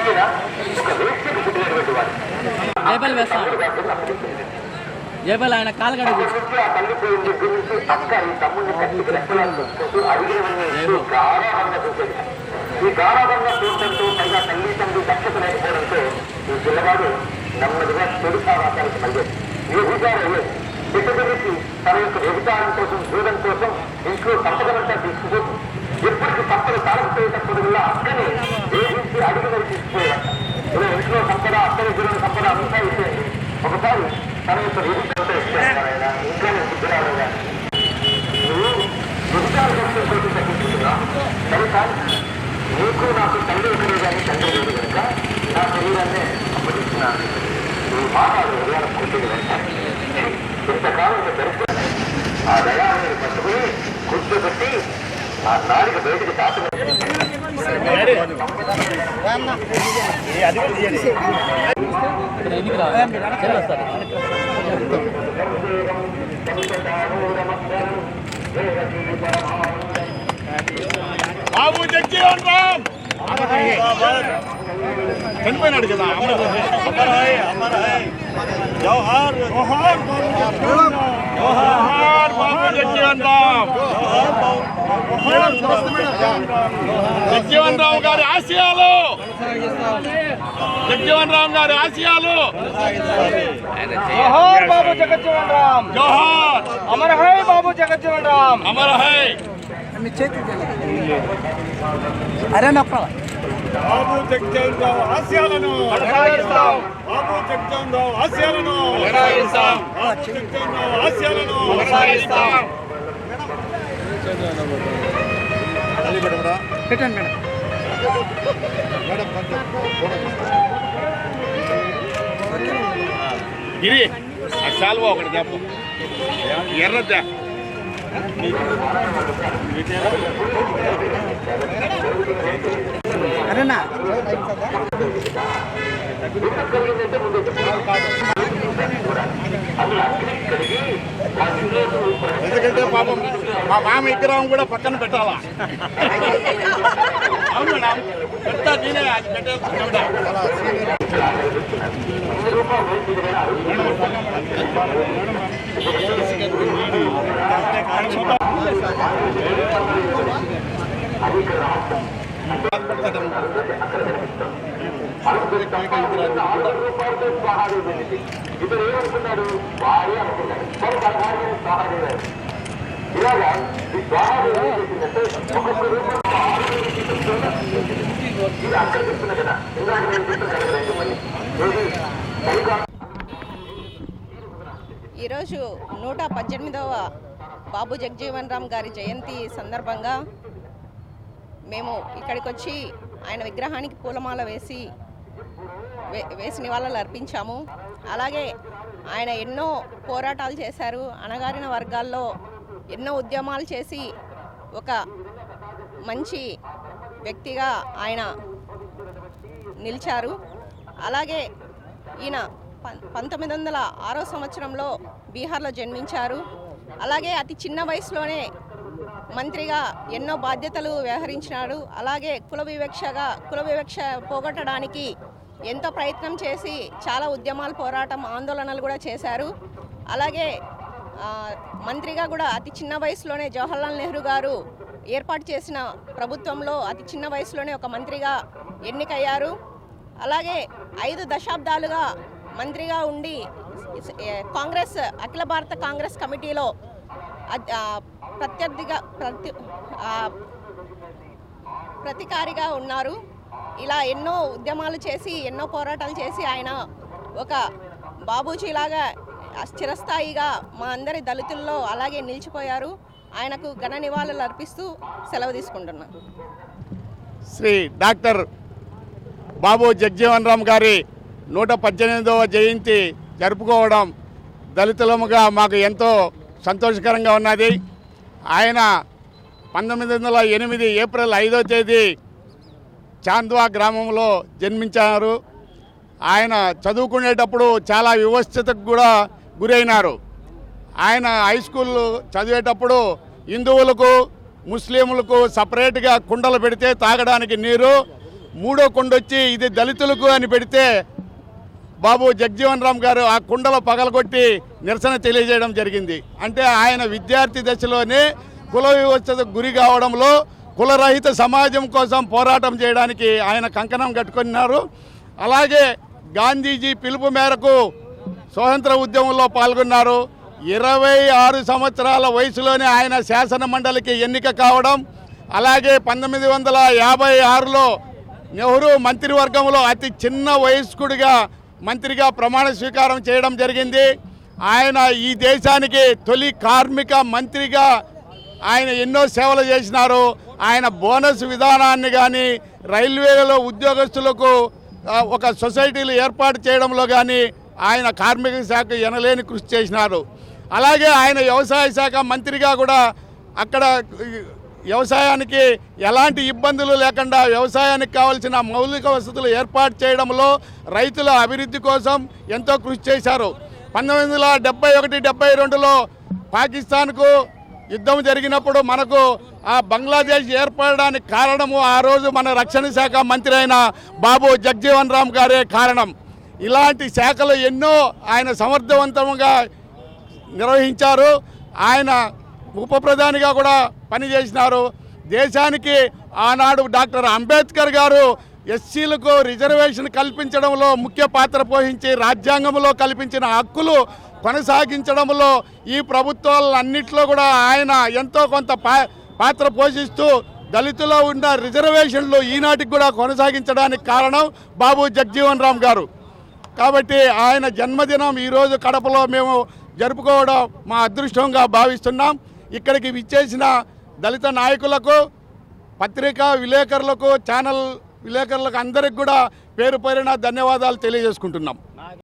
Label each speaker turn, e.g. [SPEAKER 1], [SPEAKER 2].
[SPEAKER 1] ఈయన ఒక వేశ్యకు పుట్టినటువంటి వాడు.
[SPEAKER 2] జయపల్లి వేస్తాడు జయపల్లి ఆయన కాలగడ
[SPEAKER 1] ఆ తల్లి పోయిన దగ్గర నుంచి అక్క ఈ తమ్ముడిని కట్టికి రెక్కలాడుతూ అడిగినవన్నీ ఇస్తూ గారాభంగా చూసేది. ఈ గారాభంగా చూడటంతో పైగా తల్లి తండ్రి దక్షత లేకపోవడంతో ఈ పిల్లవాడు నెమ్మదిగా చెడు సావాసానికి మళ్ళీ వ్యభిచారం అయ్యేది బిడ్డకి తన యొక్క వ్యభిచారం కోసం జూదం కోసం ఇంట్లో సంపదనంతా తీసుకుపోతూ ఎప్పటికీ సంపద తారకపోయేటప్పుడు సంపద అక్కని జూదం సంపద అంతా అయిపోయింది ఒకసారి తన యొక్క వ్యభిచారంతో ఇచ్చేస్తారైనా ఇంట్లోనే బుద్ధి రాలేదా నువ్వు వ్యభిచార దక్షత కోసం తగ్గించుకున్నా సరే కానీ నీకు నాకు తండ్రి ఒకరే కానీ తండ్రి లేదు కనుక నా శరీరాన్ని అప్పగిస్తున్నాను ఈ మాట హృదయాలకు కొట్టింది వెంటనే ఇంతకాలం దరిద్రం ఆ దయాన్ని పట్టుకుని కూర్చోబెట్టి ఆ నాలుగు బయటికి తాత
[SPEAKER 3] బాబు జగ్జీవన్ రామ్ చనిపోయినాడు కదా జవహర్ జవహర్ జవహర్ బాబు జగ్జీవన్ రామ్ జగ్జీవన్ రామ్ గారి ఆశయాలు జగ్జీవన్ రామ్ గారి ఆశయాలు
[SPEAKER 4] జోహార్ బాబు జగజ్జీవన్ రామ్
[SPEAKER 3] జవహర్
[SPEAKER 4] అమర్ హై బాబు జగజ్జీవన్ రామ్
[SPEAKER 3] అమర్ హై
[SPEAKER 2] అరే నప్ప
[SPEAKER 3] బాబు రామ్ ఆశయాలను
[SPEAKER 4] కొనసాగిస్తాం
[SPEAKER 3] బాబు రామ్ ఆశయాలను
[SPEAKER 4] కొనసాగిస్తాం
[SPEAKER 3] బాబు రామ్ ఆశయాలను
[SPEAKER 4] కొనసాగిస్తాం
[SPEAKER 2] పెట్టండి మేడం.
[SPEAKER 3] గిరి ఆ శాల్వా ఒకటి చెప్పు. ఎర్రద్దా. ఎందుకంటే పాపం మా మామ విగ్రహం కూడా పక్కన పెట్టాలా? అవును మేడం. పెడతా నేనే అది పెట్టేస్తున్నా
[SPEAKER 1] రూపాయలతో స్వాహాదేవి వెళ్ళింది ఇతను ఏమనుకున్నాడు అనుకున్నాడు మరి పదహారు ఇలాగా ఈ ఏం చేసిందంటే ఒక్కొక్క ఇది అక్కడ చెప్తున్నా కదా ఇందాక నేను కదా
[SPEAKER 5] ఈరోజు నూట పద్దెనిమిదవ బాబు జగజీవన్ రామ్ గారి జయంతి సందర్భంగా మేము ఇక్కడికి వచ్చి ఆయన విగ్రహానికి పూలమాల వేసి వేసి నివాళులు అర్పించాము. అలాగే ఆయన ఎన్నో పోరాటాలు చేశారు. అణగారిన వర్గాల్లో ఎన్నో ఉద్యమాలు చేసి ఒక మంచి వ్యక్తిగా ఆయన నిలిచారు. అలాగే ఈయన పం- పంతొమ్మిది వందల ఆరో సంవత్సరంలో బీహార్లో జన్మించారు. అలాగే అతి చిన్న వయసులోనే మంత్రిగా ఎన్నో బాధ్యతలు వ్యవహరించినాడు. అలాగే కుల వివక్షగా కుల వివక్ష పోగొట్టడానికి ఎంతో ప్రయత్నం చేసి చాలా ఉద్యమాలు పోరాటం ఆందోళనలు కూడా చేశారు. అలాగే మంత్రిగా కూడా అతి చిన్న వయసులోనే జవహర్లాల్ నెహ్రూ గారు ఏర్పాటు చేసిన ప్రభుత్వంలో అతి చిన్న వయసులోనే ఒక మంత్రిగా ఎన్నికయ్యారు. అలాగే ఐదు దశాబ్దాలుగా మంత్రిగా ఉండి కాంగ్రెస్ అఖిల భారత కాంగ్రెస్ కమిటీలో ప్రత్యర్థిగా ప్రతి ప్రతికారిగా ఉన్నారు. ఇలా ఎన్నో ఉద్యమాలు చేసి ఎన్నో పోరాటాలు చేసి ఆయన ఒక బాబూజీలాగా చిరస్థాయిగా మా అందరి దళితుల్లో అలాగే నిలిచిపోయారు. ఆయనకు ఘన నివాళులు అర్పిస్తూ సెలవు తీసుకుంటున్నా.
[SPEAKER 3] శ్రీ డాక్టర్ బాబు జగ్జీవన్ రామ్ గారి నూట పద్దెనిమిదవ జయంతి జరుపుకోవడం దళితులముగా మాకు ఎంతో సంతోషకరంగా ఉన్నది. ఆయన పంతొమ్మిది వందల ఎనిమిది ఏప్రిల్ ఐదో తేదీ చాంద్వా గ్రామంలో జన్మించారు. ఆయన చదువుకునేటప్పుడు చాలా వివస్థతకు కూడా గురైనారు. ఆయన హై స్కూల్ చదివేటప్పుడు హిందువులకు ముస్లింలకు సపరేట్గా కుండలు పెడితే తాగడానికి నీరు మూడో కొండొచ్చి ఇది దళితులకు అని పెడితే బాబు జగజీవన్ రామ్ గారు ఆ కుండలో పగలగొట్టి నిరసన తెలియజేయడం జరిగింది. అంటే ఆయన విద్యార్థి దశలోనే కుల వ్యవస్థకు గురి కావడంలో కులరహిత సమాజం కోసం పోరాటం చేయడానికి ఆయన కంకణం కట్టుకున్నారు. అలాగే గాంధీజీ పిలుపు మేరకు స్వతంత్ర ఉద్యమంలో పాల్గొన్నారు. ఇరవై ఆరు సంవత్సరాల వయసులోనే ఆయన శాసన మండలికి ఎన్నిక కావడం అలాగే పంతొమ్మిది వందల యాభై ఆరులో నెహ్రూ మంత్రివర్గంలో అతి చిన్న వయస్కుడిగా మంత్రిగా ప్రమాణ స్వీకారం చేయడం జరిగింది. ఆయన ఈ దేశానికి తొలి కార్మిక మంత్రిగా ఆయన ఎన్నో సేవలు చేసినారు. ఆయన బోనస్ విధానాన్ని కానీ రైల్వేలలో ఉద్యోగస్తులకు ఒక సొసైటీలు ఏర్పాటు చేయడంలో కానీ ఆయన కార్మిక శాఖ ఎనలేని కృషి చేసినారు. అలాగే ఆయన వ్యవసాయ శాఖ మంత్రిగా కూడా అక్కడ వ్యవసాయానికి ఎలాంటి ఇబ్బందులు లేకుండా వ్యవసాయానికి కావాల్సిన మౌలిక వసతులు ఏర్పాటు చేయడంలో రైతుల అభివృద్ధి కోసం ఎంతో కృషి చేశారు. పంతొమ్మిది వందల డెబ్బై ఒకటి డెబ్బై రెండులో పాకిస్తాన్కు యుద్ధం జరిగినప్పుడు మనకు ఆ బంగ్లాదేశ్ ఏర్పడడానికి కారణము ఆ రోజు మన రక్షణ శాఖ మంత్రి అయిన బాబు జగ్జీవన్ రామ్ గారే కారణం. ఇలాంటి శాఖలు ఎన్నో ఆయన సమర్థవంతంగా నిర్వహించారు. ఆయన ఉప ప్రధానిగా కూడా పనిచేసినారు. దేశానికి ఆనాడు డాక్టర్ అంబేద్కర్ గారు ఎస్సీలకు రిజర్వేషన్ కల్పించడంలో ముఖ్య పాత్ర పోషించి రాజ్యాంగంలో కల్పించిన హక్కులు కొనసాగించడంలో ఈ ప్రభుత్వాలన్నింటిలో కూడా ఆయన ఎంతో కొంత పా- పాత్ర పోషిస్తూ దళితులో ఉన్న రిజర్వేషన్లు ఈనాటికి కూడా కొనసాగించడానికి కారణం బాబు జగ్జీవన్ రామ్ గారు. కాబట్టి ఆయన జన్మదినం ఈరోజు కడపలో మేము జరుపుకోవడం మా అదృష్టంగా భావిస్తున్నాం. ఇక్కడికి విచ్చేసిన దళిత నాయకులకు పత్రికా విలేకరులకు ఛానల్ విలేకరులకు అందరికి కూడా పేరు పేరున ధన్యవాదాలు తెలియజేసుకుంటున్నాం.